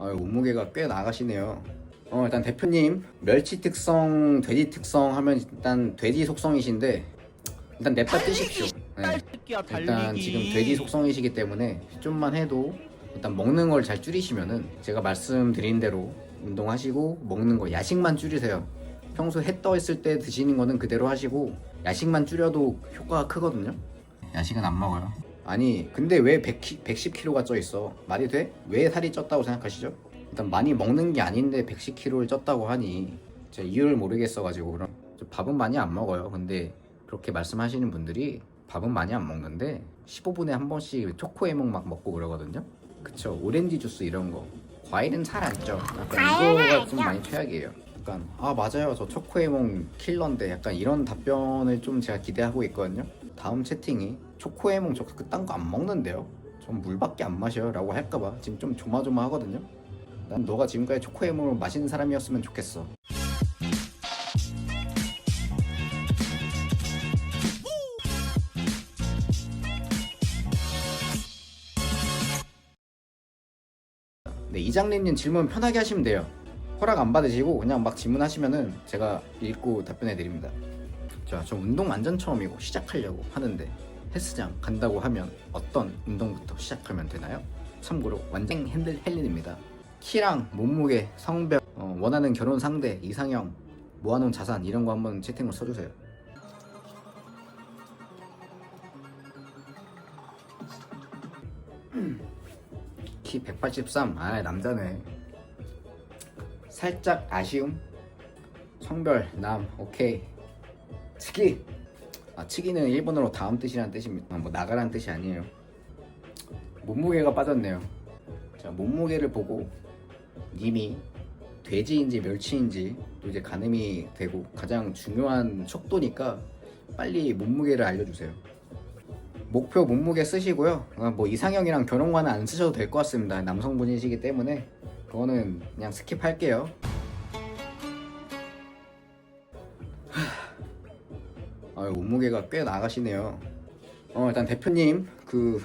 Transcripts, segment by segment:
아, 몸무게가 꽤 나가시네요. 어, 일단 대표님 멸치 특성, 돼지 특성 하면 일단 돼지 속성이신데 일단 냅다 뜨십시오. 네. 일단 지금 돼지 속성이시기 때문에 좀만 해도 일단 먹는 걸 잘 줄이시면은 제가 말씀드린 대로 운동하시고 먹는 거 야식만 줄이세요. 평소 해 떠 있을 때 드시는 거는 그대로 하시고 야식만 줄여도 효과가 크거든요. 야식은 안 먹어요. 아니 근데 왜 100, 110kg가 쪄 있어? 말이 돼? 왜 살이 쪘다고 생각하시죠? 일단 많이 먹는 게 아닌데 110kg를 쪘다고 하니 제가 이유를 모르겠어가지고 그럼 저 밥은 많이 안 먹어요. 근데 그렇게 말씀하시는 분들이 밥은 많이 안 먹는데 15분에 한 번씩 초코에몽 막 먹고 그러거든요. 그쵸? 오렌지 주스 이런 거. 과일은 잘 안 쪄. 약간 이거가 안좀 쪄. 많이 최악이에요. 약간 아 맞아요 저 초코에몽 킬러인데 약간 이런 답변을 좀 제가 기대하고 있거든요. 다음 채팅이 초코에몽 저 그딴 거 안 먹는데요. 전 물밖에 안 마셔요 라고 할까봐 지금 좀 조마조마하거든요. 난 너가 지금까지 초코에몽을 마시는 사람이었으면 좋겠어. 네, 이장님님 질문 편하게 하시면 돼요. 허락 안 받으시고 그냥 막 질문하시면은 제가 읽고 답변해 드립니다. 자, 저 운동 완전 처음이고 시작하려고 하는데 헬스장 간다고 하면 어떤 운동부터 시작하면 되나요? 참고로 완전 핸들 헬린입니다. 키랑 몸무게, 성별, 어, 원하는 결혼 상대, 이상형, 모아놓은 자산 이런 거 한번 채팅으로 써주세요. 키 183. 아 남자네. 살짝 아쉬움. 성별 남 오케이. 치기. 아 치기는 일본어로 다음 뜻이라는 뜻입니다. 뭐 나가라는 뜻이 아니에요. 몸무게가 빠졌네요. 자 몸무게를 보고 님이 돼지인지 멸치인지 또 이제 가늠이 되고 가장 중요한 척도니까 빨리 몸무게를 알려주세요. 목표 몸무게 쓰시고요. 아, 뭐 이상형이랑 결혼관은 안 쓰셔도 될 것 같습니다. 남성분이시기 때문에 그거는 그냥 스킵할게요. 아, 몸무게가 꽤 나가시네요. 어, 일단 대표님 그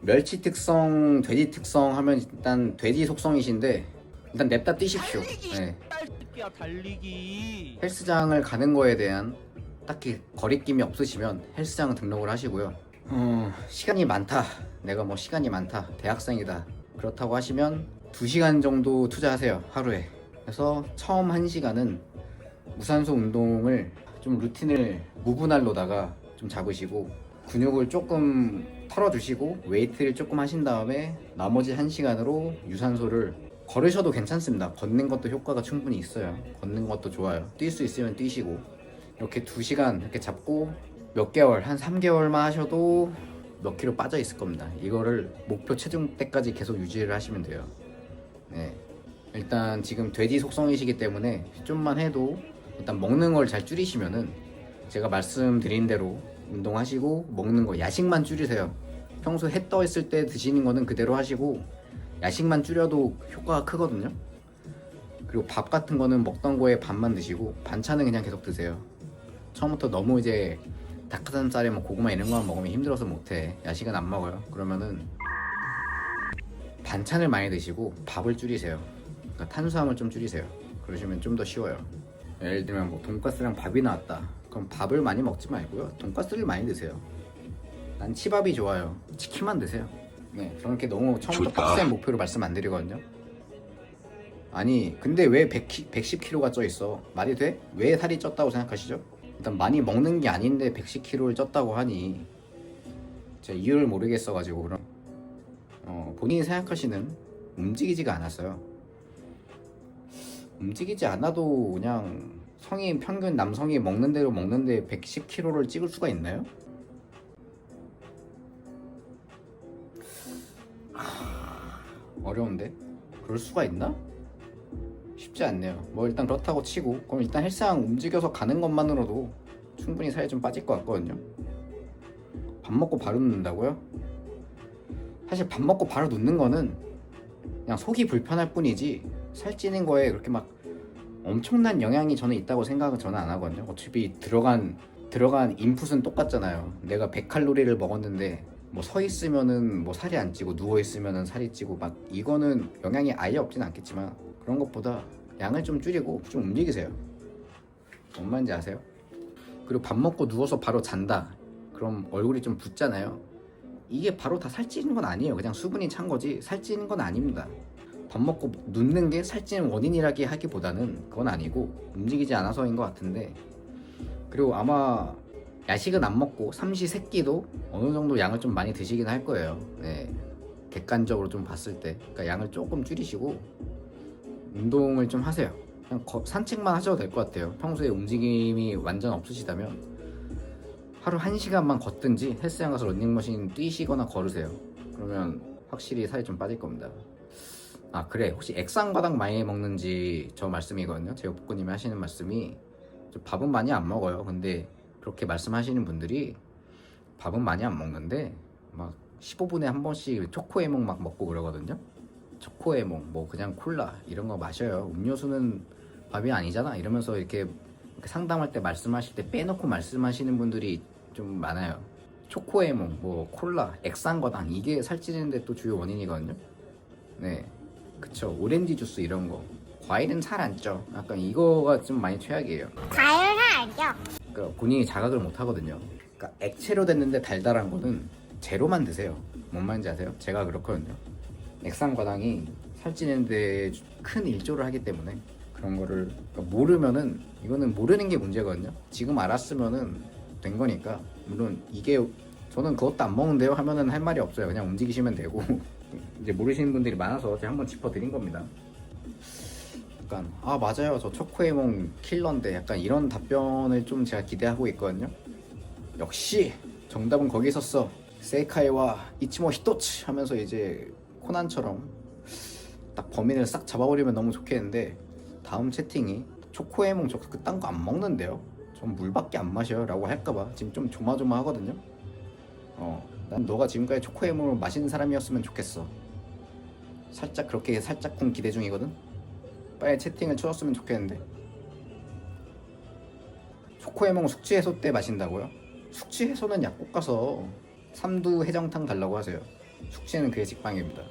멸치 특성, 돼지 특성 하면 일단 돼지 속성이신데 일단 냅다 뛰십시오. 네. 새끼야 달리기. 헬스장을 가는 거에 대한 딱히 거리낌이 없으시면 헬스장 등록을 하시고요. 어, 시간이 많다. 내가 뭐 시간이 많다. 대학생이다. 그렇다고 하시면 2시간 정도 투자하세요. 하루에. 그래서 처음 1시간은 무산소 운동을 좀 루틴을 무분할로다가 좀 잡으시고 근육을 조금 털어주시고 웨이트를 조금 하신 다음에 나머지 1시간으로 유산소를 걸으셔도 괜찮습니다. 걷는 것도 효과가 충분히 있어요. 걷는 것도 좋아요. 뛸 수 있으면 뛰시고 이렇게 2시간 이렇게 잡고 몇 개월 한 3개월만 하셔도 몇 킬로 빠져 있을 겁니다. 이거를 목표 체중 때까지 계속 유지를 하시면 돼요. 네. 일단 지금 돼지 속성이시기 때문에 좀만 해도 일단 먹는 걸 잘 줄이시면은 제가 말씀드린 대로 운동하시고 먹는 거 야식만 줄이세요. 평소 해 떠 있을 때 드시는 거는 그대로 하시고 야식만 줄여도 효과가 크거든요. 그리고 밥 같은 거는 먹던 거에 반만 드시고 반찬은 그냥 계속 드세요. 처음부터 너무 이제 닭가슴살에 뭐 고구마 이런 거만 먹으면 힘들어서 못해. 야식은 안 먹어요. 그러면은 반찬을 많이 드시고 밥을 줄이세요. 그러니까 탄수화물 좀 줄이세요. 그러시면 좀 더 쉬워요. 예를 들면 뭐 돈가스랑 밥이 나왔다. 그럼 밥을 많이 먹지 말고요. 돈가스를 많이 드세요. 난 치밥이 좋아요. 치킨만 드세요. 네, 그렇게 너무 처음부터 좋다. 빡센 목표를 말씀 안 드리거든요. 아니, 근데 왜 100, 110kg가 쪄 있어? 말이 돼? 왜 살이 쪘다고 생각하시죠? 일단 많이 먹는 게 아닌데 110kg를 쪘다고 하니 제가 이유를 모르겠어가지고 그럼 어, 본인이 생각하시는 움직이지가 않았어요. 움직이지 않아도 그냥 성인 평균 남성이 먹는 대로 먹는데 110kg를 찍을 수가 있나요? 어려운데 그럴 수가 있나? 쉽지 않네요. 뭐 일단 그렇다고 치고 그럼 일단 헬스장 움직여서 가는 것만으로도 충분히 살이 좀 빠질 것 같거든요. 밥 먹고 바로 눕는다고요? 사실 밥 먹고 바로 눕는 거는 그냥 속이 불편할 뿐이지 살찌는 거에 그렇게 막 엄청난 영향이 저는 있다고 생각은 저는 안 하거든요. 어차피 들어간 들어간 인풋은 똑같잖아요. 내가 100칼로리를 먹었는데 뭐 서 있으면은 뭐 살이 안 찌고 누워 있으면은 살이 찌고 막 이거는 영향이 아예 없진 않겠지만 그런 것보다 양을 좀 줄이고 좀 움직이세요. 뭔 말인지 아세요? 그리고 밥 먹고 누워서 바로 잔다. 그럼 얼굴이 좀 붓잖아요. 이게 바로 다 살찌는 건 아니에요. 그냥 수분이 찬 거지 살찌는 건 아닙니다. 밥 먹고 눕는 게 살찌는 원인이라기 하기보다는 그건 아니고 움직이지 않아서인 것 같은데 그리고 아마 야식은 안 먹고 삼시 세끼도 어느 정도 양을 좀 많이 드시긴 할 거예요. 네. 객관적으로 좀 봤을 때 그러니까 양을 조금 줄이시고 운동을 좀 하세요. 그냥 거- 산책만 하셔도 될 것 같아요. 평소에 움직임이 완전 없으시다면 하루 한 시간만 걷든지 헬스장 가서 런닝머신 뛰시거나 걸으세요. 그러면 확실히 살이 좀 빠질 겁니다. 아 그래 혹시 액상바닥 많이 먹는지 저 말씀이거든요. 제 복구님이 하시는 말씀이 저 밥은 많이 안 먹어요. 근데 그렇게 말씀하시는 분들이 밥은 많이 안 먹는데 막 15분에 한 번씩 초코에몽 막 먹고 그러거든요. 초코에몽 뭐 그냥 콜라 이런 거 마셔요. 음료수는 밥이 아니잖아. 이러면서 이렇게 상담할 때 말씀하실 때 빼놓고 말씀하시는 분들이 좀 많아요. 초코에몽, 뭐 콜라, 액상거당 이게 살찌는데 또 주요 원인이거든요. 네, 그쵸. 오렌지 주스 이런 거. 과일은 살안 쪄. 약간 이거가 좀 많이 최악이에요. 과일 알죠? 그러니까 본인이 자각을 못 하거든요. 그러니까 액체로 됐는데 달달한 거는 제로만 드세요. 뭔 말인지 아세요? 제가 그렇거든요. 액상과당이 살찌는데 큰 일조를 하기 때문에 그런 거를 그러니까 모르면은 이거는 모르는 게 문제거든요. 지금 알았으면은 된 거니까 물론 이게 저는 그것도 안 먹는데요 하면은 할 말이 없어요. 그냥 움직이시면 되고 이제 모르시는 분들이 많아서 제가 한번 짚어드린 겁니다. 약간 아 맞아요. 저 초코에몽 킬러인데 약간 이런 답변을 좀 제가 기대하고 있거든요. 역시 정답은 거기 있었어. 세이카이와 이치모 히토츠 하면서 이제 코난처럼 딱 범인을 싹 잡아버리면 너무 좋겠는데 다음 채팅이 초코에몽 저 그딴 거 안 먹는데요? 전 물밖에 안 마셔요 라고 할까봐 지금 좀 조마조마하거든요. 어 난 너가 지금까지 초코에몽을 마시는 사람이었으면 좋겠어. 살짝 그렇게 살짝쿵 기대 중이거든. 빨리 채팅을 쳐줬으면 좋겠는데. 초코에몽 숙취 해소 때 마신다고요? 숙취 해소는 약국 가서 삼두 해장탕 달라고 하세요. 숙취는 그의 직방입니다.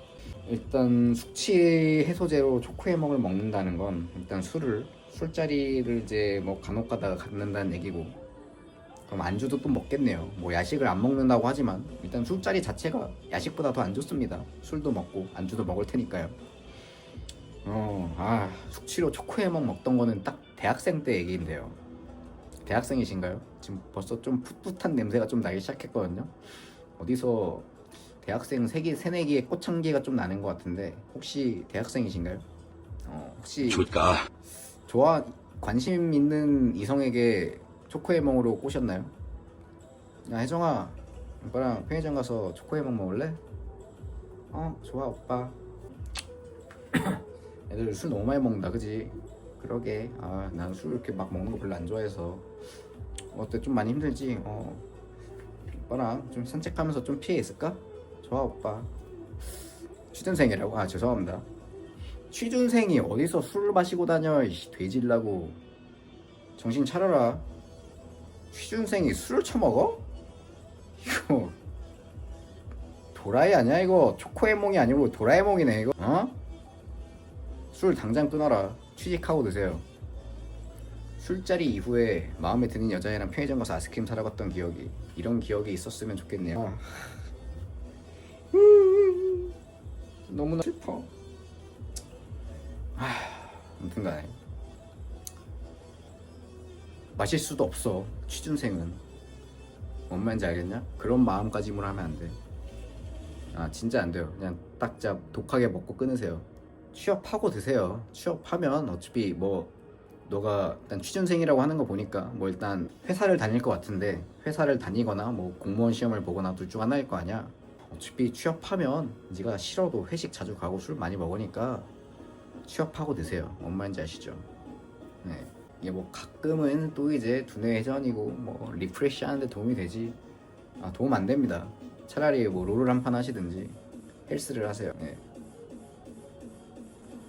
일단 숙취 해소제로 초코에몽을 먹는다는 건 일단 술을 술자리를 이제 뭐 간혹 가다가 갖는다는 얘기고 그럼 안주도 또 먹겠네요 뭐 야식을 안 먹는다고 하지만 일단 술자리 자체가 야식보다 더 안 좋습니다 술도 먹고 안주도 먹을 테니까요 어, 아, 숙취로 초코에몽 먹던 거는 딱 대학생 때 얘기인데요. 대학생이신가요? 지금 벌써 좀 풋풋한 냄새가 좀 나기 시작했거든요. 어디서 대학생 세기 새내기의 꽃향기가 좀 나는 것 같은데 혹시 대학생이신가요? 어, 혹시 줄까? 좋아 관심 있는 이성에게 초코에몽으로 꼬셨나요? 야 혜정아 오빠랑 편의점 가서 초코에몽 먹을래? 어 좋아 오빠 애들 술 너무 많이 먹는다 그지? 그러게 아 난 술 이렇게 막 먹는 거 별로 안 좋아해서 어때 좀 많이 힘들지? 어 오빠랑 좀 산책하면서 좀 피해 있을까? 좋아 오빠 취준생이라고? 아 죄송합니다 취준생이 어디서 술을 마시고 다녀 이 돼질라고 정신 차려라 취준생이 술을 처먹어? 이거 도라이 아니야 이거? 초코에몽이 아니고 도라에몽이네 이거. 어? 술 당장 끊어라. 취직하고 드세요. 술자리 이후에 마음에 드는 여자애랑 편의점 가서 아이스크림 사러 갔던 기억이 이런 기억이 있었으면 좋겠네요. 아. 음, 너무나 슬퍼. 아무튼 간에 마실 수도 없어 취준생은 뭔 말인지 알겠냐? 그런 마음가짐으로 하면 안 돼. 아 진짜 안 돼요. 그냥 딱 진짜 독하게 먹고 끊으세요. 취업하고 드세요. 취업하면 어차피 뭐 너가 일단 취준생이라고 하는 거 보니까 뭐 일단 회사를 다닐 것 같은데 회사를 다니거나 뭐 공무원 시험을 보거나 둘 중 하나일 거 아니야. 어차피 취업하면 네가 싫어도 회식 자주 가고 술 많이 먹으니까 취업하고 드세요. 뭔 말인지 아시죠? 네. 이게 뭐 가끔은 또 이제 두뇌 회전이고 뭐 리프레시 하는데 도움이 되지. 아 도움 안 됩니다. 차라리 뭐 롤을 한 판 하시든지 헬스를 하세요. 네.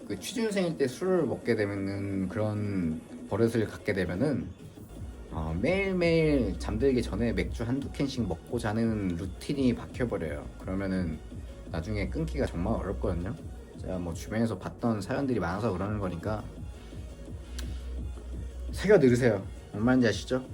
그 취준생일 때 술을 먹게 되면은 그런 버릇을 갖게 되면은 어, 매일매일 잠들기 전에 맥주 한두 캔씩 먹고 자는 루틴이 박혀버려요. 그러면은 나중에 끊기가 정말 어렵거든요. 제가 뭐 주변에서 봤던 사연들이 많아서 그러는 거니까 새겨 들으세요. 뭔 말인지 아시죠?